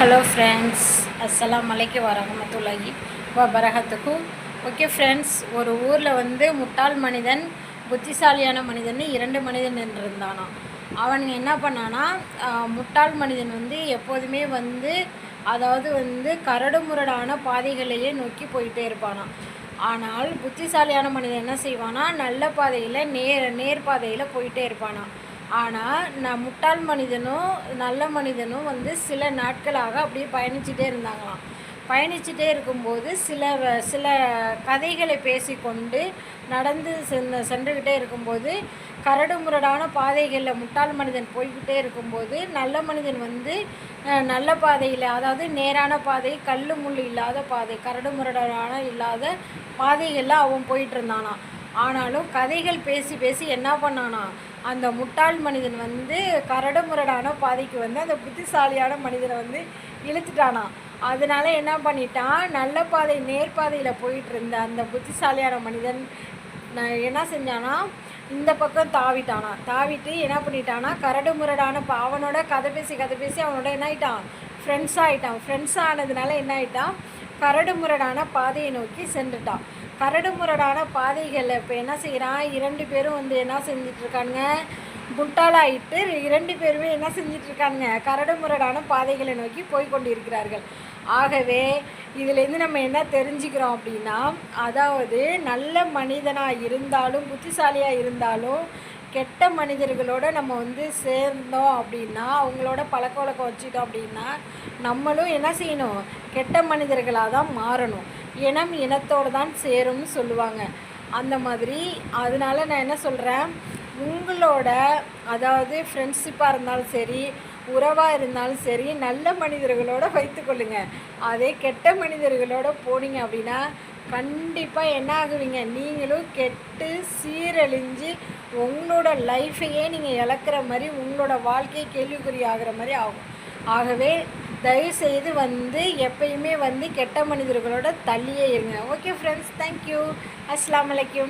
Hello friends அஸ்ஸலாம் அலைக்கும் வரஹமத்துல்லாஹி வரகத்துக்கும் ஓகே ஃப்ரெண்ட்ஸ் ஒரு ஊரில் வந்து முட்டாள் மனிதன் புத்திசாலியான மனிதன் இரண்டு மனிதன் இருந்தானா அவனுங்க என்ன பண்ணானா முட்டாள் மனிதன் வந்து எப்போதுமே வந்து அதாவது வந்து கரடுமுரடான பாதைகளையே நோக்கி போயிட்டே இருப்பானான் ஆனால் புத்திசாலியான மனிதன் என்ன செய்வானா நல்ல பாதையில் நேர் நேர் பாதையில் போயிட்டே இருப்பானான் ஆனால் நான் முட்டாள் மனிதனும் நல்ல மனிதனும் வந்து சில நாட்களாக அப்படியே பயணிச்சுட்டே இருந்தாங்களாம். பயணிச்சுட்டே இருக்கும்போது சில சில கதைகளை பேசிக்கொண்டு நடந்து சென்று சென்றுக்கிட்டே இருக்கும்போது கரடுமுரடான பாதைகளில் முட்டாள் மனிதன் போய்கிட்டே இருக்கும்போது நல்ல மனிதன் வந்து நல்ல பாதையில் அதாவது நேரான பாதை கல் முள் இல்லாத பாதை கரடுமுரடான இல்லாத பாதைகளில் அவன் போயிட்டு இருந்தானான் ஆனாலும் கதைகள் பேசி பேசி என்ன பண்ணானா அந்த முட்டாள் மனிதன் வந்து கரடுமுரடான பாதைக்கு வந்து அந்த புத்திசாலியான மனிதனை வந்து இழுத்துட்டானா. அதனால என்ன பண்ணிட்டான் நல்ல பாதை நேர்பாதையில் போயிட்டு இருந்த அந்த புத்திசாலியான மனிதன் நான் என்ன செஞ்சானா இந்த பக்கம் தாவிட்டானா. தாவிட்டு என்ன பண்ணிட்டானா கரடு முரடான அவனோட கதை பேசி கதை பேசி அவனோட என்ன ஆயிட்டான்? ஃப்ரெண்ட்ஸ் ஆயிட்டான். ஃப்ரெண்ட்ஸ் ஆனதுனால என்ன ஆயிட்டான்? கரடு முரடான பாதையை நோக்கி சென்றுட்டான். கரடு முரடான பாதைகளில் இப்போ என்ன செய்கிறான் இரண்டு பேரும் வந்து என்ன செஞ்சிட்ருக்கானுங்க முட்டாளாயிட்டு இரண்டு பேருமே என்ன செஞ்சிட்ருக்கானுங்க இருக்கானுங்க? பாதைகளை நோக்கி போய் கொண்டிருக்கிறார்கள். ஆகவே இதுலேருந்து நம்ம என்ன தெரிஞ்சுக்கிறோம் அப்படின்னா அதாவது நல்ல மனிதனாக இருந்தாலும் புத்திசாலியாக இருந்தாலும் கெட்ட மனிதர்களோட நம்ம வந்து சேர்ந்தோம் அப்படின்னா அவங்களோட பழக்க வழக்கம் வச்சுட்டோம் அப்படின்னா நம்மளும் என்ன செய்யணும்? கெட்ட மனிதர்களாக தான் மாறணும். இனம் இனத்தோடு தான் சேரும்னு சொல்லுவாங்க. அந்த மாதிரி அதனால நான் என்ன சொல்கிறேன் உங்களோட அதாவது ஃப்ரெண்ட்ஷிப்பாக இருந்தாலும் சரி உறவாக இருந்தாலும் சரி நல்ல மனிதர்களோட வைத்துக்கொள்ளுங்க அதே கெட்ட மனிதர்களோட போனீங்க அப்படின்னா கண்டிப்பாக என்ன ஆகுவீங்க? நீங்களும் கெட்டு சீரழிஞ்சு உங்களோட லைஃபையே நீங்கள் இழக்கிற மாதிரி உங்களோட வாழ்க்கையை கேள்விக்குறி ஆகிற மாதிரி ஆகும். ஆகவே தயவுசெய்து வந்து எப்பயுமே வந்து கெட்ட மனிதர்களோட தள்ளியே இருங்க. ஓகே ஃப்ரெண்ட்ஸ் தேங்க்யூ அஸ்லாம் வலைக்கும்